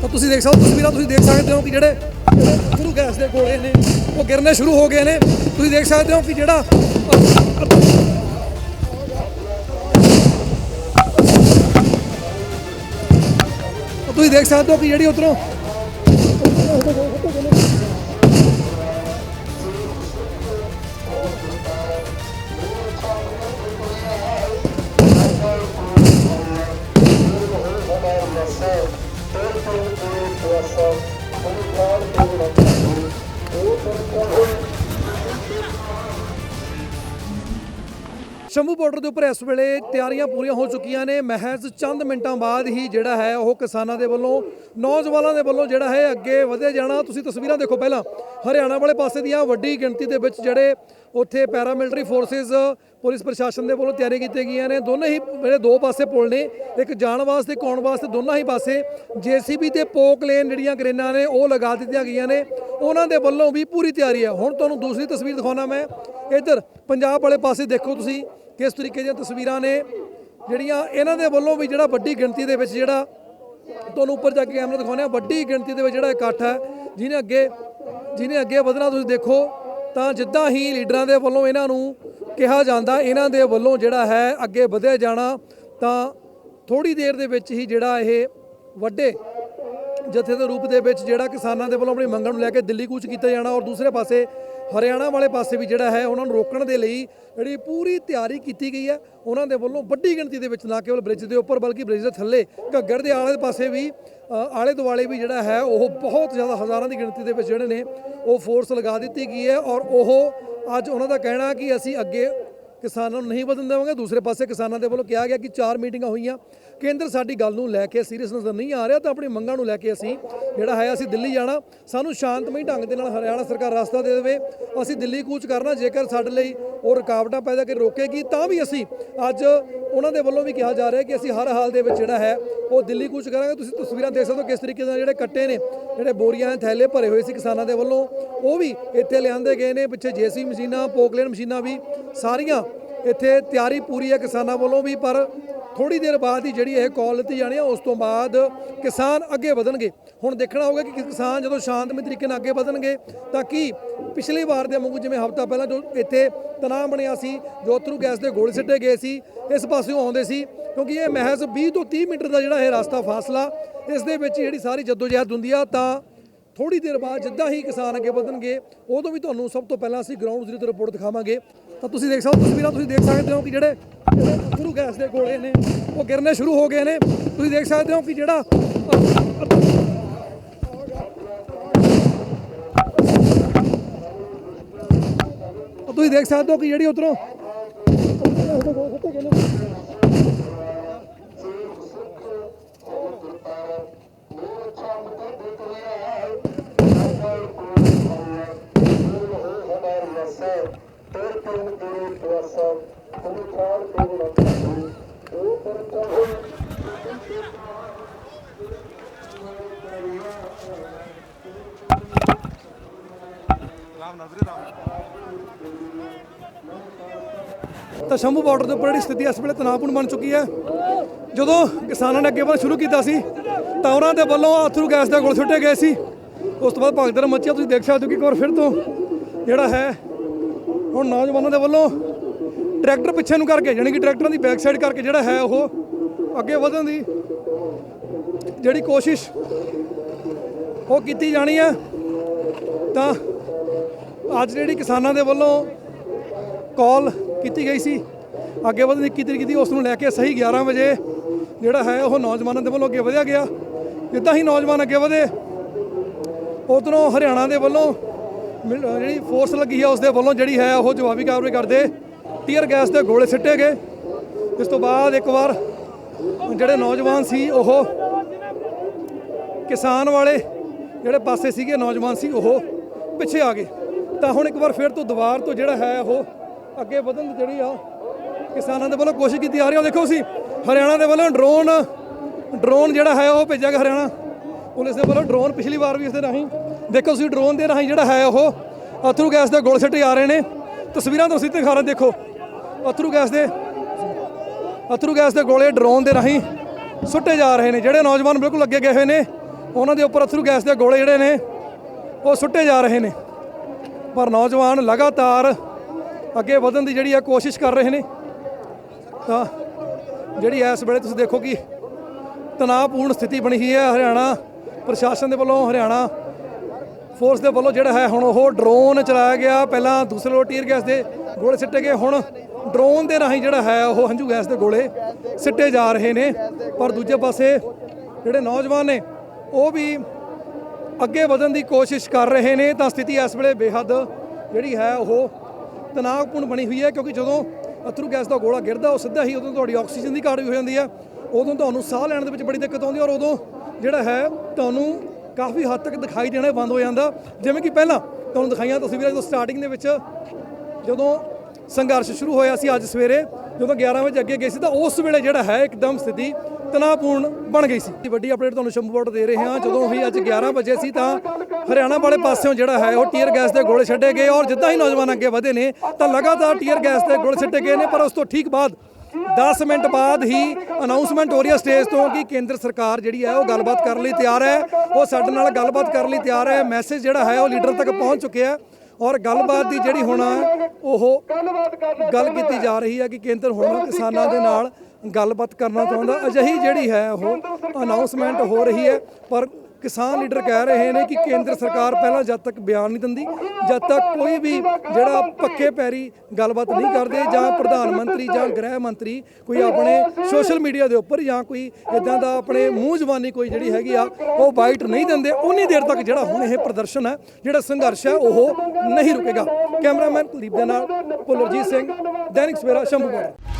ਤਾਂ ਤੁਸੀਂ ਦੇਖ ਸਕਦੇ ਹੋ, ਤਸਵੀਰਾਂ ਤੁਸੀਂ ਦੇਖ ਸਕਦੇ ਹੋ ਕਿ ਜਿਹੜੇ ਸ਼ੁਰੂ ਗੈਸ ਦੇ ਗੋਲੇ ਨੇ, ਉਹ ਗਿਰਨੇ ਸ਼ੁਰੂ ਹੋ ਗਏ ਨੇ। ਤੁਸੀਂ ਦੇਖ ਸਕਦੇ ਹੋ ਕਿ ਜਿਹੜਾ ਤੁਸੀਂ ਦੇਖ ਸਕਦੇ ਹੋ ਕਿ ਜਿਹੜੀ ਉਧਰੋਂ ਸ਼ੰਭੂ ਬਾਰਡਰ ਦੇ ਉੱਪਰ ਇਸ ਵੇਲੇ ਤਿਆਰੀਆਂ ਪੂਰੀਆਂ ਹੋ ਚੁੱਕੀਆਂ ਨੇ। ਮਹਿਜ਼ ਚੰਦ ਮਿੰਟਾਂ ਬਾਅਦ ਹੀ ਜਿਹੜਾ ਹੈ ਉਹ ਕਿਸਾਨਾਂ ਦੇ ਵੱਲੋਂ, ਨੌਜਵਾਨਾਂ ਦੇ ਵੱਲੋਂ ਜਿਹੜਾ ਹੈ ਅੱਗੇ ਵਧਿਆ ਜਾਣਾ। ਤੁਸੀਂ ਤਸਵੀਰਾਂ ਦੇਖੋ ਪਹਿਲਾਂ, ਹਰਿਆਣਾ ਵਾਲੇ ਪਾਸੇ ਦੀਆਂ ਵੱਡੀ ਗਿਣਤੀ ਦੇ ਵਿੱਚ ਜਿਹੜੇ ਉੱਥੇ ਪੈਰਾਮਿਲਟਰੀ ਫੋਰਸਿਸ ਪੁਲਿਸ ਪ੍ਰਸ਼ਾਸਨ ਦੇ ਵੱਲੋਂ ਤਿਆਰੀ ਕੀਤੀਆਂ ਗਈਆਂ ਨੇ। ਦੋਨੇ ਹੀ ਜਿਹੜੇ ਦੋ ਪਾਸੇ ਪੁਲ ਨੇ, ਇੱਕ ਜਾਣ ਵਾਸਤੇ ਇੱਕ ਵਾਸਤੇ, ਦੋਨਾਂ ਹੀ ਪਾਸੇ ਜੀਸੀਬੀ ਤੇ ਪੋਕ ਲੇਨ ਜਿਹੜੀਆਂ ਕਰੇਨਾਂ ਨੇ, ਉਹ ਲਗਾ ਦਿੱਤੀਆਂ ਗਈਆਂ ਨੇ। ਉਹਨਾਂ ਦੇ ਵੱਲੋਂ ਵੀ ਪੂਰੀ ਤਿਆਰੀ ਹੈ। ਹੁਣ ਤੁਹਾਨੂੰ ਦੂਸਰੀ ਤਸਵੀਰ ਦਿਖਾਉਣਾ ਮੈਂ। ਇੱਧਰ ਪੰਜਾਬ ਵਾਲੇ ਪਾਸੇ ਦੇਖੋ ਤੁਸੀਂ, ਕਿਸ ਤਰੀਕੇ ਦੀਆਂ ਤਸਵੀਰਾਂ ਨੇ। ਜਿਹੜੀਆਂ ਇਹਨਾਂ ਦੇ ਵੱਲੋਂ ਵੀ ਜਿਹੜਾ ਵੱਡੀ ਗਿਣਤੀ ਦੇ ਵਿੱਚ ਜਿਹੜਾ ਤੁਹਾਨੂੰ ਉੱਪਰ ਜਾ ਕੇ ਕੈਮਰਾ ਦਿਖਾਉਂਦੇ ਆ ਵੱਡੀ ਗਿਣਤੀ ਦੇ ਵਿੱਚ ਜਿਹੜਾ ਇਕੱਠ ਹੈ, ਜਿਹਨੇ ਅੱਗੇ ਜਿਹਨੇ ਅੱਗੇ ਵਧਣਾ ਤੁਸੀਂ ਦੇਖੋ, ਤਾਂ ਜਿੱਦਾਂ ਹੀ ਲੀਡਰਾਂ ਦੇ ਵੱਲੋਂ ਇਹਨਾਂ ਨੂੰ ਕਿਹਾ ਜਾਂਦਾ ਇਹਨਾਂ ਦੇ ਵੱਲੋਂ ਜਿਹੜਾ ਹੈ ਅੱਗੇ ਵਧਿਆ ਜਾਣਾ ਤਾਂ ਥੋੜੀ ਦੇਰ ਦੇ ਵਿੱਚ ਹੀ ਜਿਹੜਾ ਇਹ ਵੱਡੇ ਜਥੇ ਦੇ ਰੂਪ ਦੇ ਵਿੱਚ ਜਿਹੜਾ ਕਿਸਾਨਾਂ ਦੇ ਵੱਲੋਂ ਆਪਣੀ ਮੰਗਾਂ ਨੂੰ ਲੈ ਕੇ ਦਿੱਲੀ ਕੂਚ ਕੀਤਾ ਜਾਣਾ ਔਰ ਦੂਸਰੇ ਪਾਸੇ ਹਰਿਆਣਾ ਵਾਲੇ ਪਾਸੇ ਵੀ ਜਿਹੜਾ ਹੈ ਉਹਨਾਂ ਨੂੰ ਰੋਕਣ ਦੇ ਲਈ ਜਿਹੜੀ ਪੂਰੀ ਤਿਆਰੀ ਕੀਤੀ ਗਈ ਹੈ, ਉਹਨਾਂ ਦੇ ਵੱਲੋਂ ਵੱਡੀ ਗਿਣਤੀ ਦੇ ਵਿੱਚ ਨਾ ਕੇਵਲ ਬ੍ਰਿਜ ਦੇ ਉੱਪਰ ਬਲਕਿ ਬ੍ਰਿਜ ਦੇ ਥੱਲੇ ਘੱਗਰ ਦੇ ਆਲੇ ਪਾਸੇ ਵੀ ਆਲੇ ਦੁਆਲੇ ਵੀ ਜਿਹੜਾ ਹੈ, ਉਹ ਬਹੁਤ ਜ਼ਿਆਦਾ ਹਜ਼ਾਰਾਂ ਦੀ ਗਿਣਤੀ ਦੇ ਵਿੱਚ ਜਿਹੜੇ ਨੇ, ਉਹ ਫੋਰਸ ਲਗਾ ਦਿੱਤੀ ਗਈ ਹੈ ਔਰ ਉਹ ਅੱਜ ਉਹਨਾਂ ਦਾ ਕਹਿਣਾ ਕਿ ਅਸੀਂ ਅੱਗੇ ਕਿਸਾਨਾਂ ਨੂੰ ਨਹੀਂ ਵਧਣ ਦੇਵਾਂਗੇ। ਦੂਸਰੇ ਪਾਸੇ ਕਿਸਾਨਾਂ ਦੇ ਵੱਲੋਂ ਕਿਹਾ ਗਿਆ ਕਿ ਚਾਰ ਮੀਟਿੰਗਾਂ ਹੋਈਆਂ। ਕੇਂਦਰ ਸਾਡੀ ਗੱਲ ਨੂੰ ਲੈ ਕੇ ਸੀਰੀਅਸ ਨਜ਼ਰ ਨਹੀਂ ਆ ਰਿਹਾ ਤਾਂ ਆਪਣੀ ਮੰਗਾਂ ਨੂੰ ਲੈ ਕੇ ਅਸੀਂ ਜਿਹੜਾ ਹੈ ਅਸੀਂ ਦਿੱਲੀ ਜਾਣਾ। ਸਾਨੂੰ ਸ਼ਾਂਤਮਈ ਢੰਗ ਦੇ ਨਾਲ ਹਰਿਆਣਾ ਸਰਕਾਰ ਰਸਤਾ ਦੇ ਦੇਵੇ। ਅਸੀਂ ਦਿੱਲੀ ਕੂਚ ਕਰਨਾ, ਜੇਕਰ ਸਾਡੇ ਲਈ ਉਹ ਰੁਕਾਵਟਾਂ ਪੈਦਾ ਕਰ ਰੋਕੇਗੀ, ਤਾਂ ਵੀ ਅਸੀਂ ਅੱਜ ਉਹਨਾਂ ਦੇ ਵੱਲੋਂ ਵੀ ਕਿਹਾ ਜਾ ਰਿਹਾ ਕਿ ਅਸੀਂ ਹਰ ਹਾਲ ਦੇ ਵਿੱਚ ਜਿਹੜਾ ਹੈ ਉਹ ਦਿੱਲੀ ਕੂਚ ਕਰਾਂਗੇ। ਤੁਸੀਂ ਤਸਵੀਰਾਂ ਦੇਖ ਸਕਦੇ ਹੋ ਕਿਸ ਤਰੀਕੇ ਨਾਲ ਜਿਹੜੇ ਕੱਟੇ ਨੇ, ਜਿਹੜੇ ਬੋਰੀਆਂ ਦੇ ਥੈਲੇ ਭਰੇ ਹੋਏ ਸੀ ਕਿਸਾਨਾਂ ਦੇ ਵੱਲੋਂ। ਉਹ ਵੀ ਇੱਥੇ ਲਿਆਂਦੇ ਗਏ ਨੇ, ਪਿੱਛੇ ਜੇਸੀ ਮਸ਼ੀਨਾਂ, ਪੋਕਲੇਨ ਮਸ਼ੀਨਾਂ ਵੀ ਸਾਰੀਆਂ ਇੱਥੇ ਤਿਆਰੀ ਪੂਰੀ ਹੈ ਕਿਸਾਨਾਂ ਵੱਲੋਂ ਵੀ, ਪਰ ਥੋੜੀ ਦੇਰ ਬਾਅਦ ਹੀ ਜਿਹੜੀ ਇਹ ਕਾਲ ਲਿੱਤੀ ਜਾਣੀ ਹੈ ਉਸ ਤੋਂ ਬਾਅਦ ਕਿਸਾਨ ਅੱਗੇ ਵਧਣਗੇ। ਹੁਣ ਦੇਖਣਾ ਹੋਊਗਾ ਕਿ ਕਿਸਾਨ ਜਦੋਂ ਸ਼ਾਂਤਮਈ ਤਰੀਕੇ ਨਾਲ ਅੱਗੇ ਵਧਣਗੇ, ਤਾਂ ਕੀ ਪਿਛਲੀ ਵਾਰ ਦੇ ਵਾਂਗੂ ਜਿਵੇਂ ਹਫਤਾ ਪਹਿਲਾਂ ਜੋ ਇੱਥੇ ਤਣਾਅ ਬਣਿਆ ਸੀ, ਜੋ ਥਰੂ ਗੈਸ ਦੇ ਗੋਲੇ ਸਿੱਟੇ ਗਏ ਸੀ, ਇਸ ਪਾਸਿਓਂ ਆਉਂਦੇ ਸੀ, ਕਿਉਂਕਿ ਇਹ ਮਹਿਜ਼ 20 ਤੋਂ 30 ਮੀਟਰ ਦਾ ਜਿਹੜਾ ਇਹ ਰਸਤਾ ਫਾਸਲਾ, ਇਸ ਦੇ ਵਿੱਚ ਜਿਹੜੀ ਸਾਰੀ ਜਦੋਜਹਿਦ ਹੁੰਦੀ ਆ, ਤਾਂ ਥੋੜੀ ਦੇਰ ਬਾਅਦ ਜਿੱਦਾਂ ਹੀ ਕਿਸਾਨ ਅੱਗੇ ਵਧਣਗੇ, ਉਦੋਂ ਵੀ ਤੁਹਾਨੂੰ ਸਭ ਤੋਂ ਪਹਿਲਾਂ ਅਸੀਂ ਗਰਾਊਂਡ ਜ਼ੀਰੋ ਤੇ ਰਿਪੋਰਟ ਦਿਖਾਵਾਂਗੇ। ਤਾਂ ਤੁਸੀਂ ਦੇਖ ਸਕਦੇ ਹੋ, ਤਸਵੀਰਾਂ ਤੁਸੀਂ ਦੇਖ ਸਕਦੇ ਹੋ ਕਿ ਜਿਹੜੇ ਗੁਰੂ ਗੈਸ ਦੇ ਗੋਲੇ ਨੇ, ਉਹ ਗਿਰਨੇ ਸ਼ੁਰੂ ਹੋ ਗਏ ਨੇ। ਤੁਸੀਂ ਦੇਖ ਸਕਦੇ ਹੋ ਕਿ ਜਿਹੜਾ ਤੁਸੀਂ ਦੇਖ ਸਕਦੇ ਹੋ ਕਿ ਜਿਹੜੀ ਉਧਰੋਂ ਤਾਂ ਸ਼ੰਭੂ ਬਾਰਡਰ ਦੇ ਉੱਪਰ ਜਿਹੜੀ ਸਥਿਤੀ ਇਸ ਵੇਲੇ ਤਣਾਅਪੂਰਨ ਬਣ ਚੁੱਕੀ ਹੈ। ਜਦੋਂ ਕਿਸਾਨਾਂ ਨੇ ਅੱਗੇ ਵਧਣਾ ਸ਼ੁਰੂ ਕੀਤਾ ਸੀ, ਤਾਂ ਉਹਨਾਂ ਦੇ ਵੱਲੋਂ ਅਥਰੂ ਗੈਸ ਦੇ ਗੋਲ ਸੁੱਟੇ ਗਏ ਸੀ। ਉਸ ਤੋਂ ਬਾਅਦ ਭਗਦੜ ਮੱਚਿਆ, ਤੁਸੀਂ ਦੇਖ ਸਕਦੇ ਹੋ ਕਿ ਇੱਕ ਵਾਰ ਫਿਰ ਤੋਂ ਜਿਹੜਾ ਹੈ, ਹੁਣ ਨੌਜਵਾਨਾਂ ਦੇ ਵੱਲੋਂ ਟਰੈਕਟਰ ਪਿੱਛੇ ਨੂੰ ਕਰਕੇ ਯਾਨੀ ਕਿ ਟਰੈਕਟਰਾਂ ਦੀ ਬੈਕ ਸਾਈਡ ਕਰਕੇ ਜਿਹੜਾ ਹੈ, ਉਹ ਅੱਗੇ ਵਧਣ ਦੀ ਜਿਹੜੀ ਕੋਸ਼ਿਸ਼ ਉਹ ਕੀਤੀ ਜਾਣੀ ਹੈ ਤਾਂ ਅੱਜ ਜਿਹੜੀ ਕਿਸਾਨਾਂ ਦੇ ਵੱਲੋਂ ਕਾਲ ਕੀਤੀ ਗਈ ਸੀ, ਅੱਗੇ ਵਧਣ ਦੀ ਕੀਤੀ ਕੀਤੀ ਉਸ ਨੂੰ ਲੈ ਕੇ ਸਹੀ 11 ਵਜੇ ਜਿਹੜਾ ਹੈ, ਉਹ ਨੌਜਵਾਨਾਂ ਦੇ ਵੱਲੋਂ ਅੱਗੇ ਵਧਿਆ ਗਿਆ। ਜਿੱਦਾਂ ਹੀ ਨੌਜਵਾਨ ਅੱਗੇ ਵਧੇ, ਉਧਰੋਂ ਹਰਿਆਣਾ ਦੇ ਵੱਲੋਂ ਮਿਲ- ਜਿਹੜੀ ਫੋਰਸ ਲੱਗੀ ਹੈ ਉਸ ਦੇ ਵੱਲੋਂ ਜਿਹੜੀ ਹੈ, ਉਹ ਜਵਾਬੀ ਕਾਰਵਾਈ ਕਰਦੇ। ਟੀਅਰ ਗੈਸ ਦੇ ਗੋਲੇ ਸਿੱਟੇ ਗਏ। ਇਸ ਤੋਂ ਬਾਅਦ ਇੱਕ ਵਾਰ ਜਿਹੜੇ ਨੌਜਵਾਨ ਸੀ, ਉਹ ਕਿਸਾਨ ਵਾਲੇ ਜਿਹੜੇ ਪਾਸੇ ਸੀਗੇ, ਨੌਜਵਾਨ ਸੀ, ਉਹ ਪਿੱਛੇ ਆ ਗਏ। ਤਾਂ ਹੁਣ ਇੱਕ ਵਾਰ ਫਿਰ ਤੋਂ ਦੁਬਾਰ ਤੋਂ ਜਿਹੜਾ ਹੈ ਉਹ ਅੱਗੇ ਵਧਣ ਦੀ ਜਿਹੜੀ ਆ, ਕਿਸਾਨਾਂ ਦੇ ਵੱਲੋਂ ਕੋਸ਼ਿਸ਼ ਕੀਤੀ ਜਾ ਰਹੀ ਆ। ਦੇਖੋ ਸੀ ਹਰਿਆਣਾ ਦੇ ਵੱਲੋਂ ਡਰੋਨ ਡਰੋਨ ਜਿਹੜਾ ਹੈ ਉਹ ਭੇਜਿਆ ਗਿਆ ਹਰਿਆਣਾ ਪੁਲਿਸ ਦੇ ਵੱਲੋਂ। ਡਰੋਨ ਪਿਛਲੀ ਵਾਰ ਵੀ ਇਸ ਦੇ ਰਾਹੀਂ, ਦੇਖੋ ਤੁਸੀਂ, ਡਰੋਨ ਦੇ ਰਾਹੀਂ ਜਿਹੜਾ ਹੈ ਉਹ ਅਥਰੂ ਗੈਸ ਦੇ ਗੋਲ ਸਿੱਟੇ ਆ ਰਹੇ ਨੇ। ਤਸਵੀਰਾਂ ਤੁਸੀਂ ਦਿਖਾ ਰਹੇ ਦੇਖੋ। ਅਥਰੂ ਗੈਸ ਦੇ, ਅਥਰੂ ਗੈਸ ਦੇ ਗੋਲੇ ਡਰੋਨ ਦੇ ਰਾਹੀਂ ਸੁੱਟੇ ਜਾ ਰਹੇ ਨੇ, ਜਿਹੜੇ ਨੌਜਵਾਨ ਬਿਲਕੁਲ ਅੱਗੇ ਗਏ ਹੋਏ ਨੇ। ਉਹਨਾਂ ਦੇ ਉੱਪਰ ਅਥਰੂ ਗੈਸ ਦੇ ਗੋਲੇ ਜਿਹੜੇ ਨੇ, ਉਹ ਸੁੱਟੇ ਜਾ ਰਹੇ ਨੇ। ਪਰ ਨੌਜਵਾਨ ਲਗਾਤਾਰ ਅੱਗੇ ਵਧਣ ਦੀ ਜਿਹੜੀ ਆ ਕੋਸ਼ਿਸ਼ ਕਰ ਰਹੇ ਨੇ, ਤਾਂ ਜਿਹੜੀ ਇਸ ਵੇਲੇ ਤੁਸੀਂ ਦੇਖੋ ਕਿ ਤਣਾਅਪੂਰਨ ਸਥਿਤੀ ਬਣੀ ਹੋਈ ਹੈ। ਹਰਿਆਣਾ ਪ੍ਰਸ਼ਾਸਨ ਦੇ ਵੱਲੋਂ, ਹਰਿਆਣਾ ਫੋਰਸ ਦੇ ਵੱਲੋਂ ਜਿਹੜਾ ਹੈ, ਹੁਣ ਉਹ ਡਰੋਨ ਚਲਾਇਆ ਗਿਆ। ਪਹਿਲਾਂ ਦੂਸਰੇ ਵੱਲੋਂ ਟੀਅਰ ਗੈਸ ਦੇ ਗੋਲੇ ਸਿੱਟੇ ਗਏ, ਹੁਣ ਡਰੋਨ ਦੇ ਰਾਹੀਂ ਜਿਹੜਾ ਹੈ, ਉਹ ਹੰਝੂ ਗੈਸ ਦੇ ਗੋਲੇ ਸਿੱਟੇ ਜਾ ਰਹੇ ਨੇ। ਪਰ ਦੂਜੇ ਪਾਸੇ ਜਿਹੜੇ ਨੌਜਵਾਨ ਨੇ ਉਹ ਵੀ ਅੱਗੇ ਵਧਣ ਦੀ ਕੋਸ਼ਿਸ਼ ਕਰ ਰਹੇ ਨੇ, ਤਾਂ ਸਥਿਤੀ ਇਸ ਵੇਲੇ ਬੇਹੱਦ ਜਿਹੜੀ ਹੈ ਉਹ ਤਣਾਅਪੂਰਨ ਬਣੀ ਹੋਈ ਹੈ, ਕਿਉਂਕਿ ਜਦੋਂ ਅਥਰੂ ਗੈਸ ਦਾ ਗੋਲਾ ਗਿਰਦਾ, ਉਹ ਸਿੱਧਾ ਹੀ ਉਦੋਂ ਤੁਹਾਡੀ ਆਕਸੀਜਨ ਦੀ ਘਾਟ ਵੀ ਹੋ ਜਾਂਦੀ ਹੈ, ਉਦੋਂ ਤੁਹਾਨੂੰ ਸਾਹ ਲੈਣ ਦੇ ਵਿੱਚ ਬੜੀ ਦਿੱਕਤ ਆਉਂਦੀ ਹੈ ਔਰ ਉਦੋਂ ਜਿਹੜਾ ਹੈ ਤੁਹਾਨੂੰ ਕਾਫੀ ਹੱਦ ਤੱਕ ਦਿਖਾਈ ਦੇਣਾ ਬੰਦ ਹੋ ਜਾਂਦਾ। ਜਿਵੇਂ ਕਿ ਪਹਿਲਾਂ ਤੁਹਾਨੂੰ ਦਿਖਾਈਆਂ ਤਸਵੀਰਾਂ ਜਦੋਂ ਸਟਾਰਟਿੰਗ ਦੇ ਵਿੱਚ ਜਦੋਂ ਸੰਘਰਸ਼ ਸ਼ੁਰੂ ਹੋਇਆ ਸੀ ਅੱਜ ਸਵੇਰੇ, ਜਦੋਂ 11 ਵਜੇ ਅੱਗੇ ਗਏ ਸੀ, ਤਾਂ ਉਸ ਵੇਲੇ ਜਿਹੜਾ ਹੈ ਇੱਕਦਮ ਸਥਿਤੀ ਤਣਾਅਪੂਰਨ ਬਣ ਗਈ ਸੀ। ਵੱਡੀ ਅਪਡੇਟ ਤੁਹਾਨੂੰ ਸ਼ੰਭੂ ਬਾਰਡਰ ਦੇ ਰਹੇ ਹਾਂ। ਜਦੋਂ ਹੀ ਅੱਜ 11 ਵਜੇ ਸੀ ਤਾਂ ਹਰਿਆਣਾ ਵਾਲੇ ਪਾਸਿਓਂ ਜਿਹੜਾ ਹੈ, ਉਹ ਟੀਅਰ ਗੈਸ ਦੇ ਗੋਲੇ ਛੱਡੇ ਗਏ ਔਰ ਜਿੱਦਾਂ ਹੀ ਨੌਜਵਾਨ ਅੱਗੇ ਵਧੇ ਨੇ, ਤਾਂ ਲਗਾਤਾਰ ਟੀਅਰ ਗੈਸ ਦੇ ਗੋਲੇ ਛੱਡੇ ਗਏ ਨੇ। ਪਰ ਉਸ ਤੋਂ ਠੀਕ ਬਾਅਦ 10 ਮਿੰਟ ਬਾਅਦ ਹੀ ਅਨਾਉਂਸਮੈਂਟ ਹੋ ਰਹੀ ਹੈ ਸਟੇਜ ਤੋਂ ਕਿ ਕੇਂਦਰ ਸਰਕਾਰ ਜਿਹੜੀ ਹੈ, ਉਹ ਗੱਲਬਾਤ ਕਰਨ ਲਈ ਤਿਆਰ ਹੈ। ਉਹ ਸਾਡੇ ਨਾਲ ਗੱਲਬਾਤ ਕਰਨ ਲਈ ਤਿਆਰ ਹੈ। ਮੈਸੇਜ ਜਿਹੜਾ ਹੈ, ਉਹ ਲੀਡਰ ਤੱਕ ਪਹੁੰਚ ਚੁੱਕਿਆ ਹੈ ਔਰ ਗੱਲਬਾਤ ਦੀ ਜਿਹੜੀ ਹੁਣ ਉਹ ਗੱਲ ਕੀਤੀ ਜਾ ਰਹੀ ਹੈ ਕਿ ਕੇਂਦਰ ਹੁਣ ਕਿਸਾਨਾਂ ਦੇ ਨਾਲ ਗੱਲਬਾਤ ਕਰਨਾ ਚਾਹੁੰਦਾ। ਅਜਿਹੀ ਜਿਹੜੀ ਹੈ ਉਹ ਅਨਾਉਂਸਮੈਂਟ ਹੋ ਰਹੀ ਹੈ। ਪਰ ਕਿਸਾਨ ਲੀਡਰ ਕਹਿ ਰਹੇ ਨੇ ਕਿ ਕੇਂਦਰ ਸਰਕਾਰ ਪਹਿਲਾਂ ਜਦ ਤੱਕ ਬਿਆਨ ਨਹੀਂ ਦਿੰਦੀ, ਜਦ ਤੱਕ ਕੋਈ ਵੀ ਜਿਹੜਾ ਪੱਕੇ ਪੈਰੀ ਗੱਲਬਾਤ ਨਹੀਂ ਕਰਦੇ ਜਾਂ ਪ੍ਰਧਾਨ ਮੰਤਰੀ ਜਾਂ ਗ੍ਰਹਿ ਮੰਤਰੀ ਕੋਈ ਆਪਣੇ ਸੋਸ਼ਲ ਮੀਡੀਆ ਦੇ ਉੱਪਰ ਜਾਂ ਕੋਈ ਇਦਾਂ ਦਾ ਆਪਣੇ ਮੂੰਹ ਜ਼ਬਾਨੀ ਕੋਈ ਜਿਹੜੀ ਹੈਗੀ ਆ, ਉਹ ਬਾਈਟ ਨਹੀਂ ਦਿੰਦੇ। ਉਨੀ ਦੇਰ ਤੱਕ ਜਿਹੜਾ ਹੁਣ ਇਹ ਪ੍ਰਦਰਸ਼ਨ ਹੈ, ਜਿਹੜਾ ਸੰਘਰਸ਼ ਹੈ, ਉਹ ਨਹੀਂ ਰੁਕੇਗਾ। ਕੈਮਰਾਮੈਨ ਕੁਲਦੀਪ ਦੇ ਨਾਲ ਪੁਲਰਜੀਤ ਸਿੰਘ, ਦੈਨਿਕ ਸਵੇਰਾ ਸ਼ੰਭੂ ਬਾਰਡਰ